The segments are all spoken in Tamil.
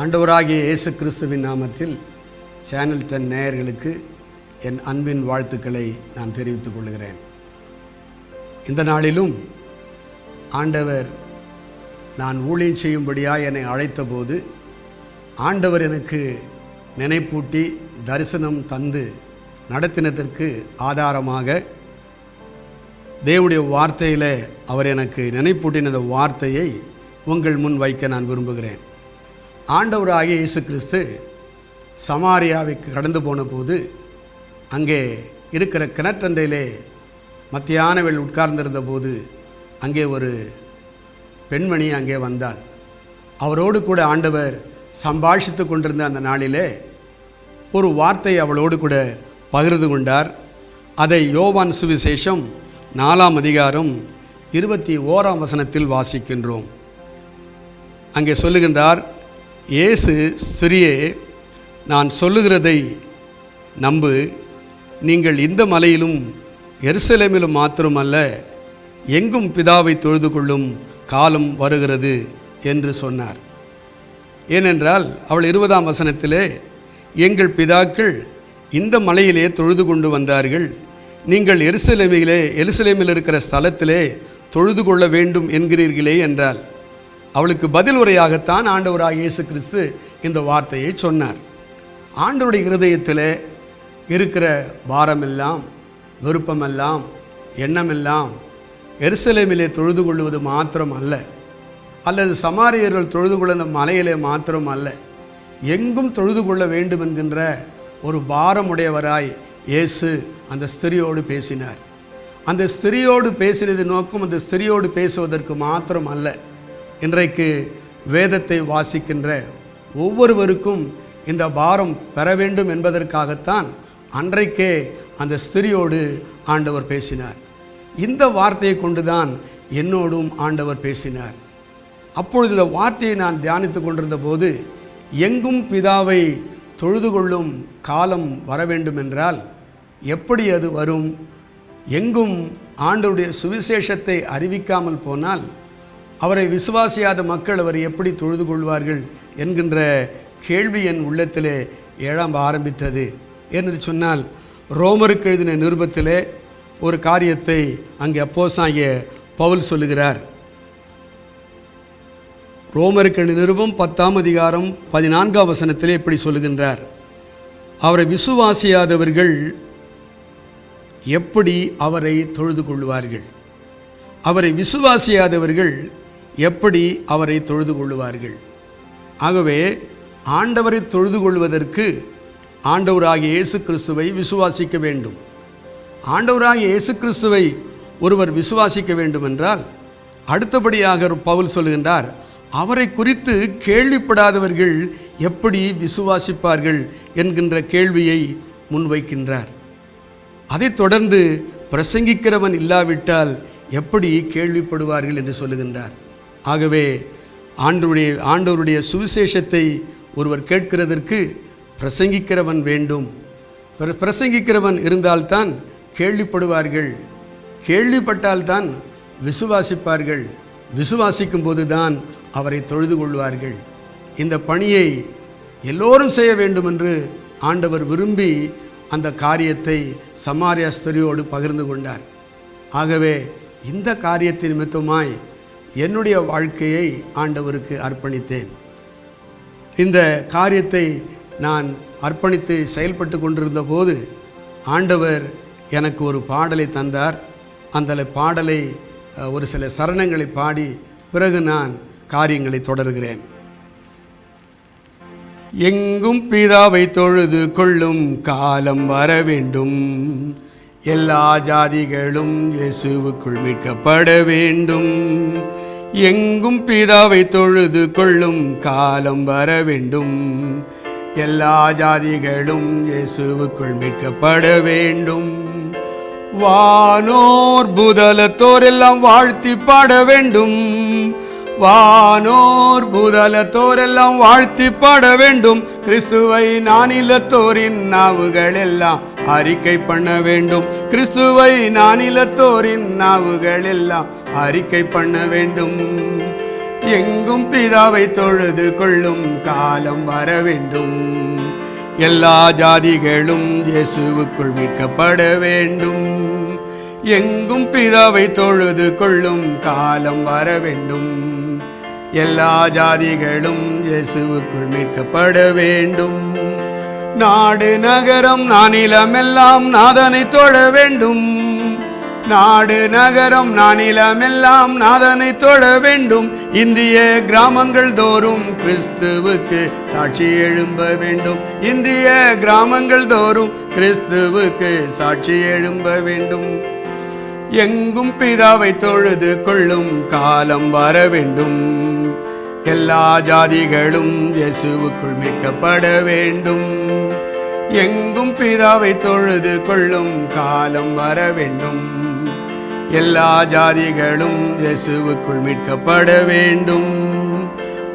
ஆண்டவராகிய இயேசு கிறிஸ்துவின் நாமத்தில் சேனல் டென் நேயர்களுக்கு என் அன்பின் வாழ்த்துக்களை நான் தெரிவித்துக் கொள்கிறேன். இந்த நாளிலும் ஆண்டவர் நான் ஊழியம் செய்யும்படியாக என்னை அழைத்தபோது ஆண்டவர் எனக்கு நினைப்பூட்டி தரிசனம் தந்து நடத்தினதற்கு ஆதாரமாக தேவடைய வார்த்தையில் அவர் எனக்கு நினைப்பூட்டின அந்த வார்த்தையை உங்கள் முன் வைக்க நான் விரும்புகிறேன். ஆண்டவராகிய இயேசு கிறிஸ்து சமாரியாவுக்கு கடந்து போன போது அங்கே இருக்கிற கிணற்றண்டையிலே மத்தியான வேள் உட்கார்ந்திருந்த போது அங்கே ஒரு பெண்மணி அங்கே வந்தாள். அவரோடு கூட ஆண்டவர் சம்பாஷித்து கொண்டிருந்த அந்த நாளிலே ஒரு வார்த்தை அவளோடு கூட பகிர்ந்து கொண்டார். அதை யோவான் சுவிசேஷம் நாலாம் அதிகாரம் இருபத்தி ஓராம் வசனத்தில் வாசிக்கின்றோம். அங்கே சொல்லுகின்றார் இயேசு சிறியே நான் சொல்லுகிறதை நம்பு. நீங்கள் இந்த மலையிலும் எருசலேமிலும் மாத்திரமல்ல எங்கும் பிதாவை தொழுது கொள்ளும் காலம் வருகிறது என்று சொன்னார். ஏனென்றால் அவள் இருபதாம் வசனத்திலே எங்கள் பிதாக்கள் இந்த மலையிலே தொழுது கொண்டு வந்தார்கள். நீங்கள் எருசலேமிலே எருசலேமில் இருக்கிற ஸ்தலத்திலே தொழுது கொள்ள வேண்டும் என்கிறீர்களே என்றால் அவளுக்கு பதில் உரையாகத்தான் ஆண்டவராக இயேசு கிறிஸ்து இந்த வார்த்தையை சொன்னார். ஆண்டவருடைய இருதயத்தில் இருக்கிற பாரமெல்லாம் விருப்பமெல்லாம் எண்ணமெல்லாம் எருசலேமிலே தொழுது கொள்வது மாத்திரம் அல்ல. அல்லது சமாரியர்கள் தொழுது கொள்ள மலையிலே மாத்திரம் அல்ல. எங்கும் தொழுது கொள்ள வேண்டும் என்கின்ற ஒரு பாரமுடையவராய் இயேசு அந்த ஸ்திரியோடு பேசினார். அந்த ஸ்திரியோடு பேசினது நோக்கம் அந்த ஸ்திரியோடு பேசுவதற்கு மாத்திரம் அல்ல. இன்றைக்கு வேதத்தை வாசிக்கின்ற ஒவ்வொருவருக்கும் இந்த பாரம் பெற வேண்டும் என்பதற்காகத்தான் அன்றைக்கே அந்த ஸ்திரியோடு ஆண்டவர் பேசினார். இந்த வார்த்தையை கொண்டுதான் என்னோடும் ஆண்டவர் பேசினார். அப்பொழுது இந்த வார்த்தையை நான் தியானித்து கொண்டிருந்த போது எங்கும் பிதாவை தொழுது கொள்ளும் காலம் வர வேண்டும் என்றால் எப்படி அது வரும்? எங்கும் ஆண்டவருடைய சுவிசேஷத்தை அறிவிக்காமல் போனால் அவரை விசுவாசியாத மக்கள் அவர் எப்படி தொழுது கொள்வார்கள் என்கின்ற கேள்வி என் உள்ளத்திலே ஏழாம் ஆரம்பித்தது. என்று சொன்னால் ரோமருக்கு எழுதின நிருபத்திலே ஒரு காரியத்தை அங்கே அப்போசாகிய பவுல் சொல்லுகிறார். ரோமருக்கு நிருபம் பத்தாம் அதிகாரம் பதினான்காம் வசனத்திலே இப்படி சொல்லுகின்றார். அவரை விசுவாசியாதவர்கள் எப்படி அவரை தொழுது கொள்வார்கள்? அவரை விசுவாசியாதவர்கள் எப்படி அவரை தொழுது கொள்வார்கள் ஆகவே ஆண்டவரை தொழுது கொள்வதற்கு ஆண்டவராகிய இயேசு கிறிஸ்துவை விசுவாசிக்க வேண்டும். ஆண்டவராகிய இயேசு கிறிஸ்துவை ஒருவர் விசுவாசிக்க வேண்டுமென்றால் அடுத்தபடியாக பவுல் சொல்லுகின்றார் அவரை குறித்து கேள்விப்படாதவர்கள் எப்படி விசுவாசிப்பார்கள்? என்கின்ற கேள்வியை முன்வைக்கின்றார். அதைத் தொடர்ந்து பிரசங்கிக்கிறவன் இல்லாவிட்டால் எப்படி கேள்விப்படுவார்கள் என்று சொல்லுகின்றார். ஆகவே ஆண்டவருடைய ஆண்டவருடைய சுவிசேஷத்தை ஒருவர் கேட்கிறதற்கு பிரசங்கிக்கிறவன் வேண்டும். பிரசங்கிக்கிறவன் இருந்தால்தான் கேள்விப்படுவார்கள். கேள்விப்பட்டால்தான் விசுவாசிப்பார்கள். விசுவாசிக்கும் போதுதான் அவரை தொழுது கொள்வார்கள். இந்த பணியை எல்லோரும் செய்ய வேண்டும் என்று ஆண்டவர் விரும்பி அந்த காரியத்தை சமாரியாஸ்தரியோடு பகிர்ந்து கொண்டார். ஆகவே இந்த காரியத்தின் நிமித்தமாய் என்னுடைய வாழ்க்கையை ஆண்டவருக்கு அர்ப்பணித்தேன். இந்த காரியத்தை நான் அர்ப்பணித்து செயல்பட்டு கொண்டிருந்த போது ஆண்டவர் எனக்கு ஒரு பாடலை தந்தார். அந்த பாடலை ஒரு சில சரணங்களை பாடி பிறகு நான் காரியங்களை தொடர்கிறேன். எங்கும் பிதாவை தொழுது கொள்ளும் காலம் வர வேண்டும். எல்லா ஜாதிகளும் இயேசுவுக்குள் மீட்கப்பட வேண்டும். எங்கும் பிதாவை தொழுது கொள்ளும் காலம் வர வேண்டும். எல்லா ஜாதிகளும் இயேசுவுக்குள் மீட்கப்பட வேண்டும். வானோர் புதலத்தோர் எல்லாம் வாழ்த்தி பாட வேண்டும். வானோர் புதலத்தோர் எல்லாம் வாழ்த்தி பாட வேண்டும். கிறிஸ்துவை நானிலத்தோரின் நாவுகள் எல்லாம் அறிக்கை பண்ண வேண்டும். கிறிஸ்துவை நானிலத்தோரின் நாவுகள் எல்லாம் அறிக்கை பண்ண வேண்டும். எங்கும் பிதாவை தொழுது கொள்ளும் காலம் வர வேண்டும். எல்லா ஜாதிகளும் இயேசுவுக்குள் மீட்கப்பட வேண்டும். எங்கும் பிதாவை தொழுது கொள்ளும் காலம் வர வேண்டும். எல்லா ஜாதிகளும் இயேசுவுக்குள் மீட்கப்பட வேண்டும். நாடு நகரம் நானிலமெல்லாம் நாதனை தொழ வேண்டும். நாடு நகரம் நானிலமெல்லாம் நாதனை தொழ வேண்டும். இந்திய கிராமங்கள் தோறும் கிறிஸ்துவுக்கு சாட்சி எழும்ப வேண்டும். இந்திய கிராமங்கள் தோறும் கிறிஸ்துவுக்கு சாட்சி எழும்ப வேண்டும். எங்கும் பிதாவை தொழுது கொள்ளும் காலம் வர வேண்டும். எல்லா ஜாதிகளும் இயேசுவுக்குள் மீட்கப்பட வேண்டும். எங்கும் பிதாவை தொழுது கொள்ளும் காலம் வர வேண்டும். எல்லா ஜாதிகளும் இயேசுவுக்குள் மீட்கப்பட வேண்டும்.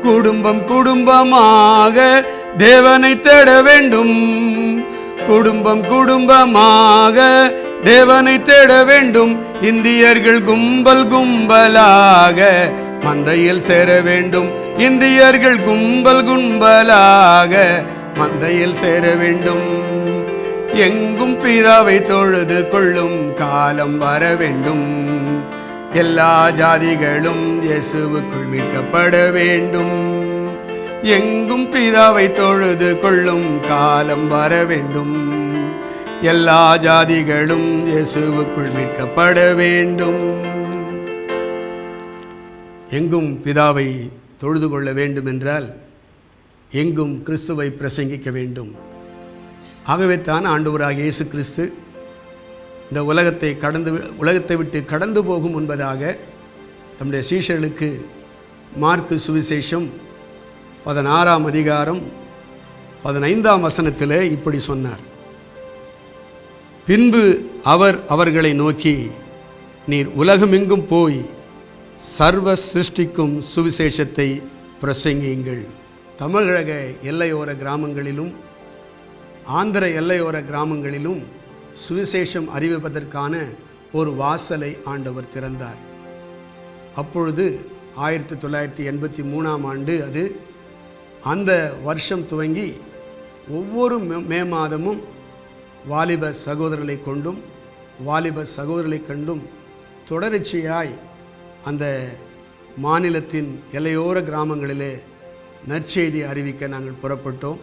குடும்பம் குடும்பமாக தேவனை தேட வேண்டும். குடும்பம் குடும்பமாக தேவனை தேட வேண்டும். இந்தியர்கள் கும்பல் கும்பலாக மந்தையில் சேர வேண்டும். இந்தியர்கள் கும்பல் கும்பலாக மந்தையில் சேர வேண்டும். எங்கும் பிதாவை தொழுது கொள்ளும் காலம் வர வேண்டும். எல்லா ஜாதிகளும் இயேசுவுக்குள் மீட்கப்பட வேண்டும். எங்கும் பிதாவை தொழுது கொள்ளும் காலம் வர வேண்டும். எல்லா ஜாதிகளும் இயேசுவுக்குள் மீட்கப்பட வேண்டும். எங்கும் பிதாவை தொழுது கொள்ள வேண்டும் என்றால் எங்கும் கிறிஸ்துவை பிரசங்கிக்க வேண்டும். ஆகவே தான் ஆண்டவராக இயேசு கிறிஸ்து இந்த உலகத்தை கடந்து உலகத்தை விட்டு கடந்து போகும் என்பதாக தம்முடைய சீஷர்களுக்கு மார்க்கு சுவிசேஷம் பதினாறாம் அதிகாரம் பதினைந்தாம் வசனத்தில் இப்படி சொன்னார். பின்பு அவர் அவர்களை நோக்கி நீர் உலகமெங்கும் போய் சர்வ சிருஷ்டிக்கும் சுவிசேஷத்தை பிரசங்கியுங்கள். தமிழக எல்லையோர கிராமங்களிலும் ஆந்திர எல்லையோர கிராமங்களிலும் சுவிசேஷம் அறிவிப்பதற்கான ஒரு வாசலை ஆண்டவர் திறந்தார். அப்பொழுது ஆயிரத்தி தொள்ளாயிரத்தி எண்பத்தி மூணாம் ஆண்டு அது அந்த வருஷம் துவங்கி ஒவ்வொரு மே- மே மாதமும் வாலிப சகோதரர்களை கொண்டும் வாலிப சகோதரர்களை கண்டும் தொடர்ச்சியாய் அந்த மாநிலத்தின் எல்லையோர கிராமங்களிலே நற்செய்தி அறிவிக்க நாங்கள் புறப்பட்டோம்.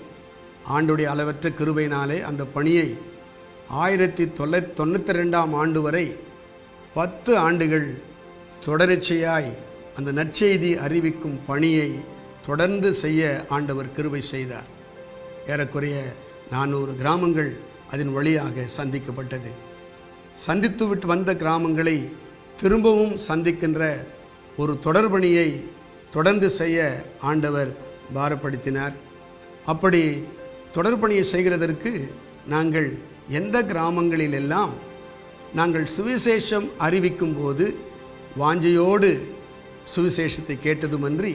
ஆண்டுடைய அளவற்ற கிருபையினாலே அந்த பணியை ஆயிரத்தி தொள்ளை தொண்ணூற்றி ரெண்டாம் ஆண்டு வரை பத்து ஆண்டுகள் தொடர்ச்சியாய் அந்த நற்செய்தி அறிவிக்கும் பணியை தொடர்ந்து செய்ய ஆண்டவர் கிருபை செய்தார். ஏறக்குறைய நானூறு கிராமங்கள் அதன் வழியாக சந்திக்கப்பட்டது. சந்தித்துவிட்டு வந்த கிராமங்களை திரும்பவும் சந்திக்கின்ற ஒரு தொடர்பணியை தொடர்ந்து செய்ய ஆண்டவர் பாரப்படுத்தினார். அப்படி தொடர்பணியை செய்கிறதற்கு நாங்கள் எந்த கிராமங்களிலெல்லாம் நாங்கள் சுவிசேஷம் அறிவிக்கும் போது வாஞ்சையோடு சுவிசேஷத்தை கேட்டதுமன்றி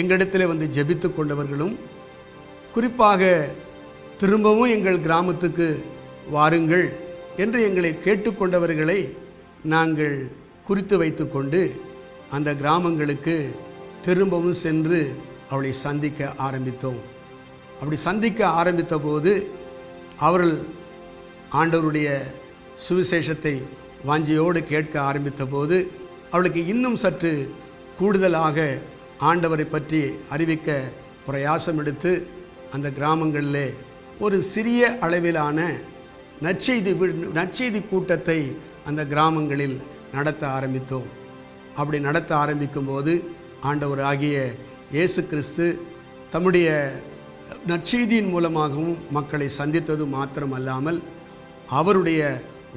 எங்களிடத்தில் வந்து ஜெபித்து கொண்டவர்களும் குறிப்பாக திரும்பவும் எங்கள் கிராமத்துக்கு வாருங்கள் என்று எங்களை கேட்டுக்கொண்டவர்களை நாங்கள் குறித்து வைத்துக்கொண்டு அந்த கிராமங்களுக்கு திரும்பவும் சென்று அவளை சந்திக்க ஆரம்பித்தோம். அப்படி சந்திக்க ஆரம்பித்த போது அவர்கள் ஆண்டவருடைய சுவிசேஷத்தை வாஞ்சியோடு கேட்க ஆரம்பித்த போது அவளுக்கு இன்னும் சற்று கூடுதலாக ஆண்டவரை பற்றி அறிவிக்க பிரயாசம் எடுத்து அந்த கிராமங்களில் ஒரு சிறிய அளவிலான நற்செய்தி வி- நற்செய்தி கூட்டத்தை அந்த கிராமங்களில் நடத்த ஆரம்பித்தோம். அப்படி நடத்த ஆரம்பிக்கும்போது ஆண்டவர் ஆகிய இயேசு கிறிஸ்து தம்முடைய நற்செய்தியின் மூலமாகவும் மக்களை சந்தித்தது மாத்திரமல்லாமல் அவருடைய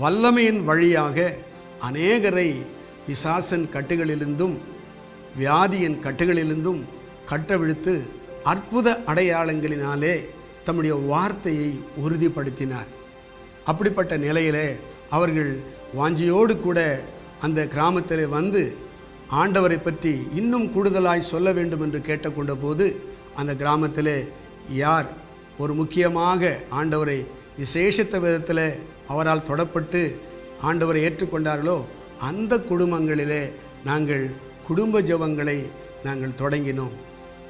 வல்லமையின் வழியாக அநேகரை பிசாசன் கட்டுகளிலிருந்தும் வியாதியின் கட்டுகளிலிருந்தும் கட்டவிழ்த்து அற்புத அடையாளங்களினாலே தம்முடைய வார்த்தையை உறுதிப்படுத்தினார். அப்படிப்பட்ட நிலையிலே அவர்கள் வாஞ்சியோடு கூட அந்த கிராமத்தில் வந்து ஆண்டவரை பற்றி இன்னும் கூடுதலாய் சொல்ல வேண்டும் என்று கேட்டுக்கொண்ட போது அந்த கிராமத்தில் யார் ஒரு முக்கியமாக ஆண்டவரை விசேஷித்த விதத்தில் அவரால் தொடப்பட்டு ஆண்டவரை ஏற்றுக்கொண்டார்களோ அந்த குடும்பங்களிலே நாங்கள் குடும்ப ஜெபங்களை நாங்கள் தொடங்கினோம்.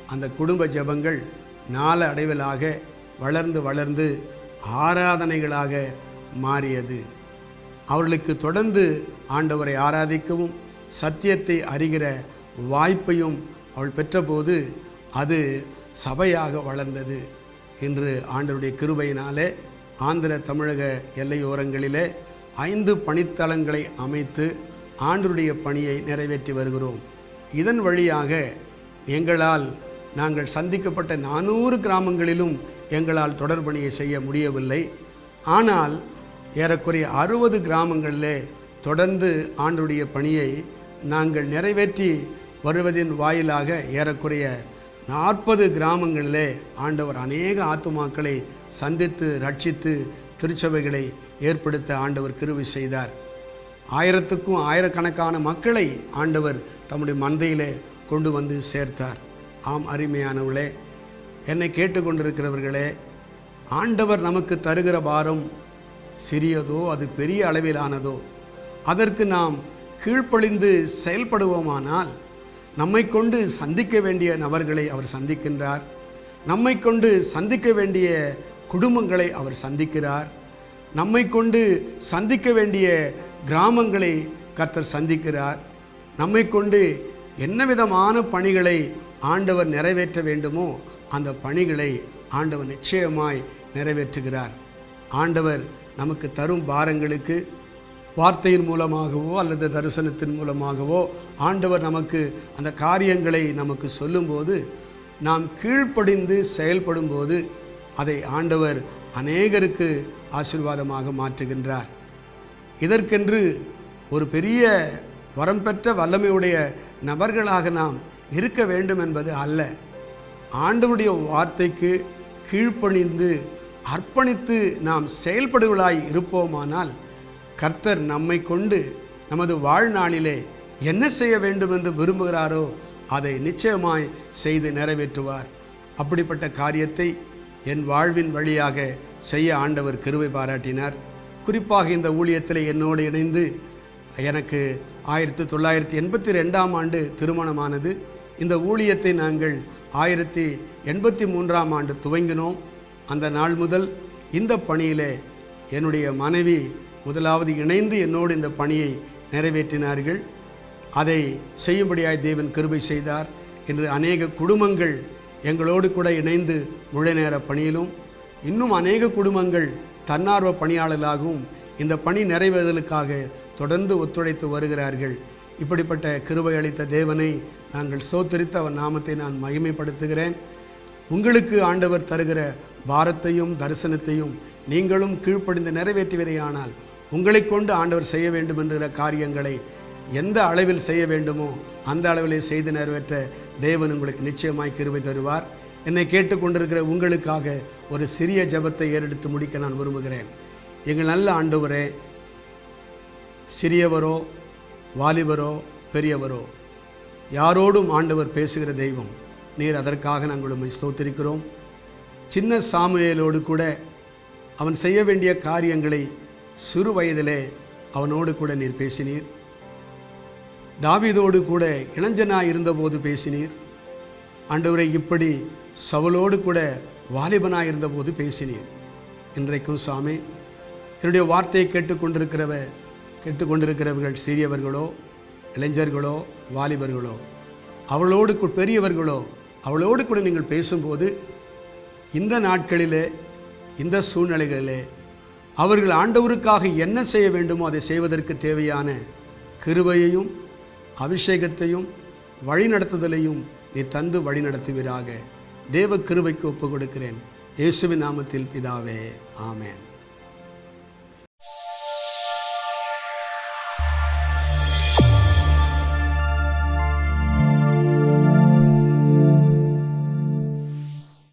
அந்த குடும்ப ஜெபங்கள் நால அடைவிலாக வளர்ந்து வளர்ந்து ஆராதனைகளாக மாறியது. அவர்களுக்கு தொடர்ந்து ஆண்டவரை ஆராதிக்கவும் சத்தியத்தை அறிகிற வாய்ப்பையும் அவள் பெற்றபோது அது சபையாக வளர்ந்தது. இன்று ஆண்டருடைய கிருபையினாலே ஆந்திர தமிழக எல்லையோரங்களிலே ஐந்து பணித்தளங்களை அமைத்து ஆண்டருடைய பணியை நிறைவேற்றி வருகிறோம். இதன் வழியாக எங்களால் நாங்கள் சந்திக்கப்பட்ட நானூறு கிராமங்களிலும் எங்களால் தொடர்பணியை செய்ய முடியவில்லை. ஆனால் ஏறக்குறைய அறுபது கிராமங்களிலே தொடர்ந்து ஆண்டுடைய பணியை நாங்கள் நிறைவேற்றி வருவதின் வாயிலாக ஏறக்குறைய நாற்பது கிராமங்களிலே ஆண்டவர் அநேக ஆத்துமாக்களை சந்தித்து ரட்சித்து திருச்சபைகளை ஏற்படுத்த ஆண்டவர் கிருவி செய்தார். ஆயிரத்துக்கும் ஆயிரக்கணக்கான மக்களை ஆண்டவர் தம்முடைய மந்தையிலே கொண்டு வந்து சேர்த்தார். ஆம் அருமையானவர்களே என்னை கேட்டுக்கொண்டிருக்கிறவர்களே ஆண்டவர் நமக்கு தருகிற பாரம் சிறியதோ அது பெரிய அளவிலானதோ அதற்கு நாம் கீழ்ப்பழிந்து செயல்படுவோமானால் நம்மை கொண்டு சந்திக்க வேண்டிய நபர்களை அவர் சந்திக்கின்றார். நம்மை கொண்டு சந்திக்க வேண்டிய குடும்பங்களை அவர் சந்திக்கிறார். நம்மை கொண்டு சந்திக்க வேண்டிய கிராமங்களை கர்த்தர் சந்திக்கிறார். நம்மை கொண்டு என்ன விதமான பணிகளை ஆண்டவர் நிறைவேற்ற வேண்டுமோ அந்த பணிகளை ஆண்டவர் நிச்சயமாய் நிறைவேற்றுகிறார். ஆண்டவர் நமக்கு தரும் பாரங்களுக்கு வார்த்தையின் மூலமாகவோ அல்லது தரிசனத்தின் மூலமாகவோ ஆண்டவர் நமக்கு அந்த காரியங்களை நமக்கு சொல்லும்போது நாம் கீழ்ப்படிந்து செயல்படும்போது அதை ஆண்டவர் அநேகருக்கு ஆசீர்வாதமாக மாற்றுகின்றார். இதற்கென்று ஒரு பெரிய வரம் பெற்ற வல்லமையுடைய நபர்களாக நாம் இருக்க வேண்டும் என்பது அல்ல. ஆண்டவருடைய வார்த்தைக்கு கீழ்ப்பணிந்து அர்ப்பணித்து நாம் செயல்படுவலாய் இருப்போமானால் கர்த்தர் நம்மை கொண்டு நமது வாழ்நாளிலே என்ன செய்ய வேண்டும் என்று விரும்புகிறாரோ அதை நிச்சயமாய் செய்து நிறைவேற்றுவார். அப்படிப்பட்ட காரியத்தை என் வாழ்வின் வழியாக செய்ய ஆண்டவர் கருவை பாராட்டினார். குறிப்பாக இந்த ஊழியத்தில் என்னோடு இணைந்து எனக்கு ஆயிரத்தி தொள்ளாயிரத்தி எண்பத்தி ரெண்டாம் ஆண்டு திருமணமானது. இந்த ஊழியத்தை நாங்கள் ஆயிரத்தி எண்பத்தி மூன்றாம் ஆண்டு துவங்கினோம். அந்த நாள் முதல் இந்த பணியிலே என்னுடைய மனைவி முதலாவது இணைந்து என்னோடு இந்த பணியை நிறைவேற்றினார்கள். அதை செய்யும்படியாய் தேவன் கிருபை செய்தார். இன்று அநேக குடும்பங்கள் எங்களோடு கூட இணைந்து முழு நேர பணியிலும் இன்னும் அநேக குடும்பங்கள் தன்னார்வ பணியாளர்களாகவும் இந்த பணி நிறைவேறுதலுக்காக தொடர்ந்து ஒத்துழைத்து வருகிறார்கள். இப்படிப்பட்ட கிருபை அளித்த தேவனை நாங்கள் சோத்தரித்து அவர் நாமத்தை நான் மகிமைப்படுத்துகிறேன். உங்களுக்கு ஆண்டவர் தருகிற பாரத்தையும் தரிசனத்தையும் நீங்களும் கீழ்ப்படிந்து நிறைவேற்றுவீரையானால் உங்களை கொண்டு ஆண்டவர் செய்ய வேண்டும் என்கிற காரியங்களை எந்த அளவில் செய்ய வேண்டுமோ அந்த அளவிலே செய்து நிறைவேற்ற தேவன் உங்களுக்கு நிச்சயமாய் கிருபை தருவார். என்னை கேட்டுக்கொண்டிருக்கிற உங்களுக்காக ஒரு சிறிய ஜெபத்தை ஏறெடுத்து முடிக்க நான் விரும்புகிறேன். எங்கள் நல்ல ஆண்டவரே சிறியவரோ வாலிபரோ பெரியவரோ யாரோடும் ஆண்டவர் பேசுகிற தெய்வம் நீர் அதற்காக நாங்கள் உண்மை ஸ்தோத்திருக்கிறோம். சின்ன சாமுவேலோடு கூட அவன் செய்ய வேண்டிய காரியங்களை சிறு வயதிலே அவனோடு கூட நீர் பேசினீர். தாவிதோடு கூட இளைஞனாக இருந்தபோது பேசினீர். ஆண்டவரை இப்படி சவலோடு கூட வாலிபனாக இருந்தபோது பேசினீர். இன்றைக்கும் சாமி என்னுடைய வார்த்தையை கேட்டுக்கொண்டிருக்கிறவ கேட்டுக்கொண்டிருக்கிறவர்கள் சிறியவர்களோ இளைஞர்களோ வாலிபர்களோ அவளோடு பெரியவர்களோ அவளோடு கூட நீங்கள் பேசும்போது இந்த நாட்களிலே இந்த சூழ்நிலைகளிலே அவர்கள் ஆண்டவருக்காக என்ன செய்ய வேண்டுமோ அதை செய்வதற்கு தேவையான கிருபையையும் அபிஷேகத்தையும் வழிநடத்துதலையும் நீ தந்து வழிநடத்துவீராக. தேவ கிருபைக்கு ஒப்பு கொடுக்கிறேன் இயேசுவின் நாமத்தில் பிதாவே. ஆமேன்.